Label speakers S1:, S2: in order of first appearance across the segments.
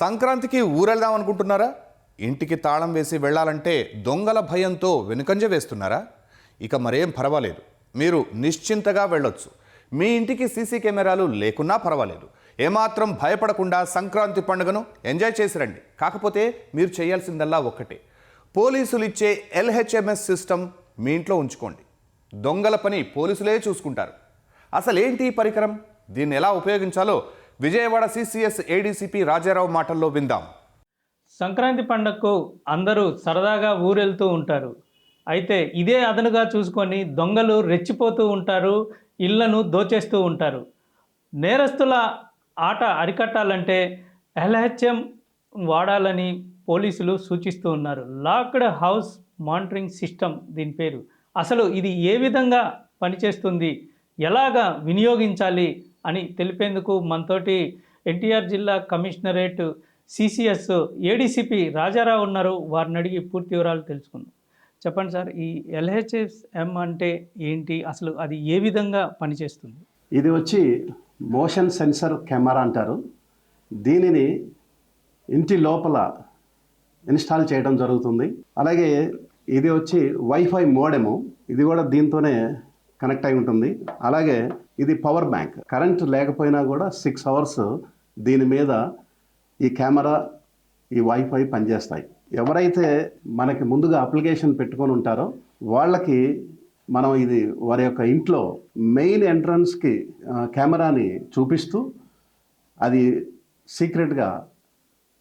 S1: సంక్రాంతికి ఊరెళ్దాం అనుకుంటున్నారా? ఇంటికి తాళం వేసి వెళ్ళాలంటే దొంగల భయంతో వెనుకంజ వేస్తున్నారా? ఇక మరేం పర్వాలేదు. మీరు నిశ్చింతగా వెళ్ళొచ్చు. మీ ఇంటికి సీసీ కెమెరాలు లేకున్నా పర్వాలేదు. ఏమాత్రం భయపడకుండా సంక్రాంతి పండుగను ఎంజాయ్ చేసి రండి. కాకపోతే మీరు చేయాల్సిందల్లా ఒక్కటే. పోలీసులు ఇచ్చే ఎల్హెచ్ఎంఎస్ సిస్టమ్ మీ ఇంట్లో ఉంచుకోండి. దొంగల పని పోలీసులే చూసుకుంటారు. అసలేంటి ఈ పరికరం? దీన్ని ఎలా ఉపయోగించాలో విజయవాడ సిసిఎస్ ఏడీసీపీ రాజారావు మాటల్లో విందాం.
S2: సంక్రాంతి పండగకు అందరూ సరదాగా ఊరెళ్తూ ఉంటారు. అయితే ఇదే అదనుగా చూసుకొని దొంగలు రెచ్చిపోతూ ఉంటారు ఇళ్ళను దోచేస్తూ ఉంటారు. నేరస్తుల ఆట అరికట్టాలంటే ఎల్హెచ్ఎం వాడాలని పోలీసులు సూచిస్తూ ఉన్నారు. లాక్డ్ హౌస్ మానిటరింగ్ సిస్టమ్ దీని పేరు. అసలు ఇది ఏ విధంగా పనిచేస్తుంది? ఎలాగా వినియోగించాలి? అని తెలిపేందుకు మనతోటి ఎన్టీఆర్ జిల్లా కమిషనరేట్ సిసిఎస్ ఏడీసీపీ రాజారావు ఉన్నారు. వారిని అడిగి పూర్తి వివరాలు తెలుసుకుందాం. చెప్పండి సార్ ఈ ఎల్హెచ్ఎస్ఎం అంటే ఏంటి? అసలు అది ఏ విధంగా పనిచేస్తుంది?
S3: ఇది వచ్చి మోషన్ సెన్సర్ కెమెరా అంటారు. దీనిని ఇంటి లోపల ఇన్స్టాల్ చేయడం జరుగుతుంది. అలాగే ఇది వచ్చి వైఫై మోడెము. ఇది కూడా దీంతోనే కనెక్ట్ అయి ఉంటుంది. అలాగే ఇది పవర్ బ్యాంక్. కరెంట్ లేకపోయినా కూడా సిక్స్ అవర్స్ దీని మీద ఈ కెమెరా ఈ వైఫై పనిచేస్తాయి. ఎవరైతే మనకి ముందుగా అప్లికేషన్ పెట్టుకొని ఉంటారో వాళ్ళకి మనం ఇది వారి యొక్క ఇంట్లో మెయిన్ ఎంట్రన్స్కి కెమెరాని చూపిస్తూ అది సీక్రెట్గా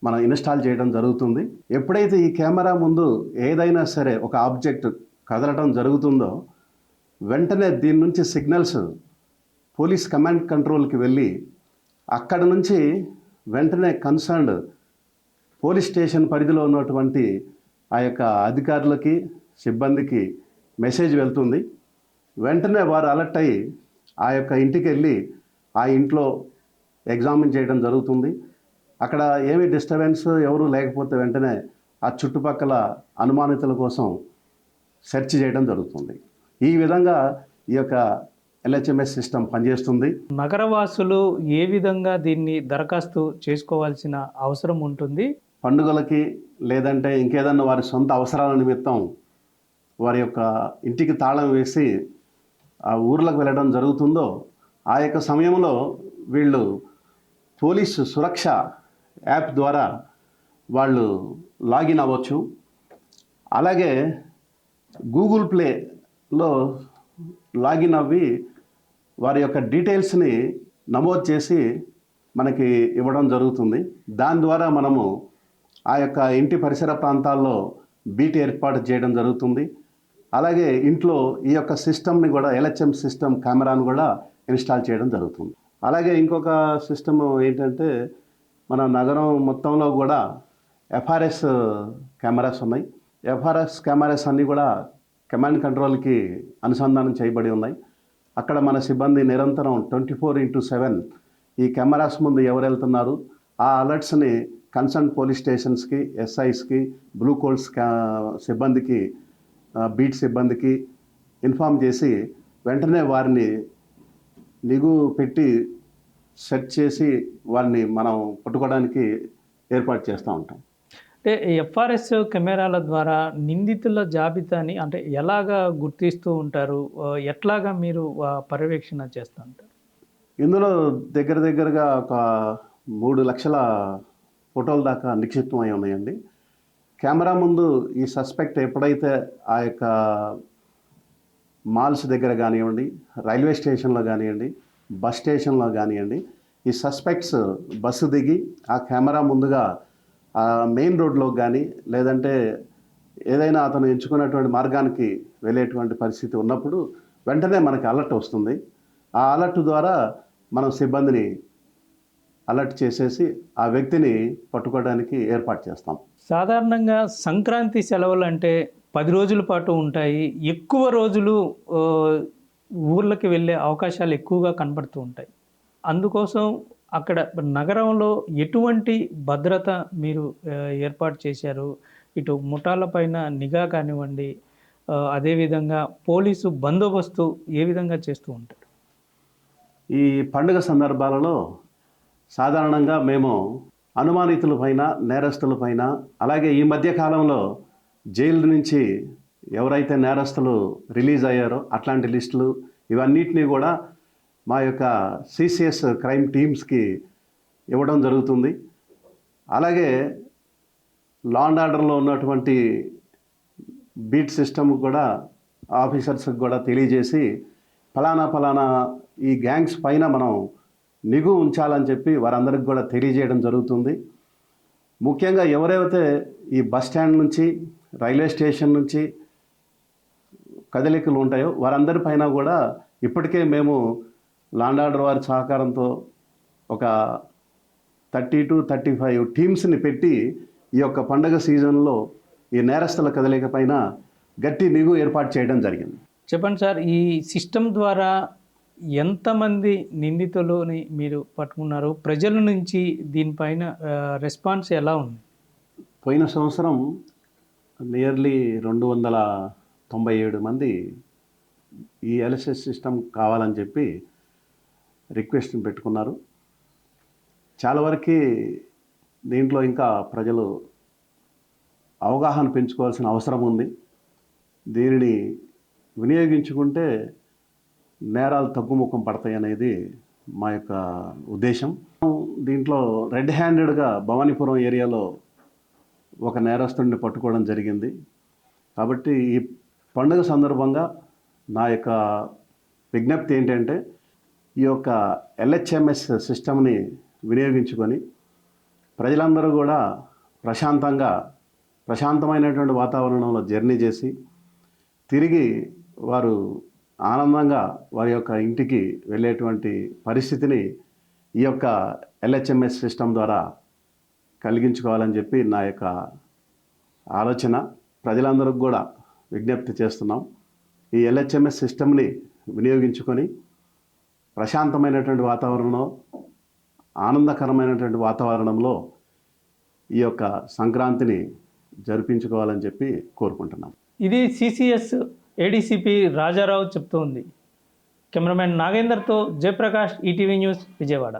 S3: మనం ఇన్స్టాల్ చేయడం జరుగుతుంది. ఎప్పుడైతే ఈ కెమెరా ముందు ఏదైనా సరే ఒక ఆబ్జెక్ట్ కదలటం జరుగుతుందో వెంటనే దీని నుంచి సిగ్నల్స్ పోలీస్ కమాండ్ కంట్రోల్కి వెళ్ళి అక్కడ నుంచి వెంటనే కన్సర్న్డ్ పోలీస్ స్టేషన్ పరిధిలో ఉన్నటువంటి ఆ యొక్క అధికారులకి సిబ్బందికి మెసేజ్ వెళ్తుంది. వెంటనే వారు అలర్ట్ అయ్యి ఆ యొక్క ఇంటికి వెళ్ళి ఆ ఇంట్లో ఎగ్జామిన్ చేయడం జరుగుతుంది. అక్కడ ఏమి డిస్టర్బెన్స్ ఎవరు లేకపోతే వెంటనే ఆ చుట్టుపక్కల అనుమానితుల కోసం సెర్చ్ చేయడం జరుగుతుంది. ఈ విధంగా ఈ యొక్క ఎల్హెచ్ఎంఎస్ సిస్టమ్ పనిచేస్తుంది.
S2: నగరవాసులు ఏ విధంగా దీన్ని దరఖాస్తు చేసుకోవాల్సిన అవసరం ఉంటుంది?
S3: పండుగలకి లేదంటే ఇంకేదన్నా వారి సొంత అవసరాల నిమిత్తం వారి యొక్క ఇంటికి తాళం వేసి ఆ ఊర్లకు వెళ్ళడం జరుగుతుందో ఆ యొక్క సమయంలో వీళ్ళు పోలీసు సురక్ష యాప్ ద్వారా వాళ్ళు లాగిన్ అవ్వచ్చు. అలాగే గూగుల్ లో లాగిన్ అవ్వి వారి యొక్క డీటెయిల్స్ని నమోదు చేసి మనకి ఇవ్వడం జరుగుతుంది. దాని ద్వారా మనము ఆ యొక్క ఇంటి పరిసర ప్రాంతాల్లో బీటీ ఏర్పాటు చేయడం జరుగుతుంది. అలాగే ఇంట్లో ఈ యొక్క సిస్టమ్ని కూడా ఎల్హెచ్ఎం సిస్టమ్ కెమెరాను కూడా ఇన్స్టాల్ చేయడం జరుగుతుంది. అలాగే ఇంకొక సిస్టమ్ ఏంటంటే మన నగరం మొత్తంలో కూడా ఎఫ్ఆర్ఎస్ కెమెరాస్ ఉన్నాయి. ఎఫ్ఆర్ఎస్ కెమెరాస్ అన్నీ కూడా కమాండ్ కంట్రోల్కి అనుసంధానం చేయబడి ఉన్నాయి. అక్కడ మన సిబ్బంది నిరంతరం ట్వంటీ ఫోర్ ఇంటూ సెవెన్ ఈ కెమెరాస్ ముందు ఎవరు వెళ్తున్నారు ఆ అలర్ట్స్ని కన్సర్న్ పోలీస్ స్టేషన్స్కి ఎస్ఐస్కి బ్లూ కోల్స్ సిబ్బందికి బీట్ సిబ్బందికి ఇన్ఫామ్ చేసి వెంటనే వారిని నిగు పెట్టి సెర్చ్ చేసి వారిని మనం పట్టుకోవడానికి ఏర్పాటు చేస్తూ ఉంటాం.
S2: అంటే ఎఫ్ఆర్ఎస్ కెమెరాల ద్వారా నిందితుల జాబితాని అంటే ఎలాగా గుర్తిస్తూ ఉంటారు? ఎట్లాగా మీరు పర్యవేక్షణ చేస్తూ ఉంటారు?
S3: ఇందులో దగ్గర దగ్గరగా ఒక మూడు లక్షల ఫోటోల దాకా నిక్షిప్తం అయి ఉన్నాయండి. కెమెరా ముందు ఈ సస్పెక్ట్ ఎప్పుడైతే ఆ యొక్క మాల్స్ దగ్గర కానివ్వండి రైల్వే స్టేషన్లో కానివ్వండి బస్ స్టేషన్లో కానివ్వండి ఈ సస్పెక్ట్స్ బస్సు దిగి ఆ కెమెరా ముందుగా మెయిన్ రోడ్లో కానీ లేదంటే ఏదైనా అతను ఎంచుకున్నటువంటి మార్గానికి వెళ్ళేటువంటి పరిస్థితి ఉన్నప్పుడు వెంటనే మనకి అలర్ట్ వస్తుంది. ఆ అలర్ట్ ద్వారా మనం సిబ్బందిని అలర్ట్ చేసేసి ఆ వ్యక్తిని పట్టుకోవడానికి ఏర్పాటు చేస్తాం.
S2: సాధారణంగా సంక్రాంతి సెలవులు అంటే పది రోజుల పాటు ఉంటాయి. ఎక్కువ రోజులు ఊర్లకి వెళ్ళే అవకాశాలు ఎక్కువగా కనబడుతూ ఉంటాయి. అందుకోసం అక్కడ నగరంలో ఎటువంటి భద్రత మీరు ఏర్పాటు చేశారు? ఇటు ముఠాలపైన నిఘా కానివ్వండి అదేవిధంగా పోలీసు బందోబస్తు ఏ విధంగా చేస్తూ ఉంటారు?
S3: ఈ పండుగ సందర్భాలలో సాధారణంగా మేము అనుమానితులపైన నేరస్తులపైన అలాగే ఈ మధ్య కాలంలో జైలు నుంచి ఎవరైతే నేరస్తులు రిలీజ్ అయ్యారో అట్లాంటి లిస్టులు ఇవన్నిటినీ కూడా మా యొక్క సిసిఎస్ క్రైమ్ టీమ్స్కి ఇవ్వడం జరుగుతుంది. అలాగే లా అండ్ ఆర్డర్లో ఉన్నటువంటి బీట్ సిస్టమ్ కూడా ఆఫీసర్స్కి కూడా తెలియజేసి ఫలానా ఫలానా ఈ గ్యాంగ్స్ పైన మనం నిగు ఉంచాలని చెప్పి వారందరికి కూడా తెలియజేయడం జరుగుతుంది. ముఖ్యంగా ఎవరైతే ఈ బస్ స్టాండ్ నుంచి రైల్వే స్టేషన్ నుంచి కదలికలు ఉంటాయో వారందరిపైన కూడా ఇప్పటికే మేము లాండ్ ఆర్డర్ వారి సహకారంతో ఒక థర్టీ టు థర్టీ ఫైవ్ టీమ్స్ని పెట్టి ఈ యొక్క పండగ సీజన్లో ఈ నేరస్తుల కదలిక పైన గట్టి నిఘు ఏర్పాటు చేయడం జరిగింది.
S2: చెప్పండి సార్ ఈ సిస్టమ్ ద్వారా ఎంతమంది నిందితులని మీరు పట్టుకున్నారు? ప్రజల నుంచి దీనిపైన రెస్పాన్స్ ఎలా ఉంది?
S3: పోయిన సంవత్సరం నియర్లీ రెండు వందల తొంభై ఏడు మంది ఈ ఎల్ఎస్ఎస్ సిస్టమ్ కావాలని చెప్పి రిక్వెస్ట్ని పెట్టుకున్నారు. చాలా వరకు దీంట్లో ఇంకా ప్రజలు అవగాహన పెంచుకోవాల్సిన అవసరం ఉంది. దీనిని వినియోగించుకుంటే నేరాలు తగ్గుముఖం పడతాయి అనేది మా యొక్క ఉద్దేశం. దీంట్లో రెడ్ హ్యాండెడ్గా భవానీపురం ఏరియాలో ఒక నేరస్తుడిని పట్టుకోవడం జరిగింది. కాబట్టి ఈ పండుగ సందర్భంగా నా యొక్క విజ్ఞప్తి ఏంటంటే ఈ యొక్క ఎల్హెచ్ఎంఎస్ సిస్టమ్ని వినియోగించుకొని ప్రజలందరూ కూడా ప్రశాంతంగా ప్రశాంతమైనటువంటి వాతావరణంలో జర్నీ చేసి తిరిగి వారు ఆనందంగా వారి యొక్క ఇంటికి వెళ్ళేటువంటి పరిస్థితిని ఈ యొక్క ఎల్హెచ్ఎంఎస్ సిస్టమ్ ద్వారా కలిగించుకోవాలని చెప్పి నా యొక్క ఆలోచన. ప్రజలందరికీ కూడా విజ్ఞప్తి చేస్తున్నాం. ఈ ఎల్హెచ్ఎంఎస్ సిస్టమ్ని వినియోగించుకొని ప్రశాంతమైనటువంటి వాతావరణంలో ఆనందకరమైనటువంటి వాతావరణంలో ఈ యొక్క సంక్రాంతిని జరిపించుకోవాలని చెప్పి కోరుకుంటున్నాం.
S2: ఇది సిసిఎస్ ఏడీసీపీ రాజారావు చెప్తోంది కెమెరామెన్ నాగేందర్తో జయప్రకాష్ ఈటీవీ న్యూస్ విజయవాడ.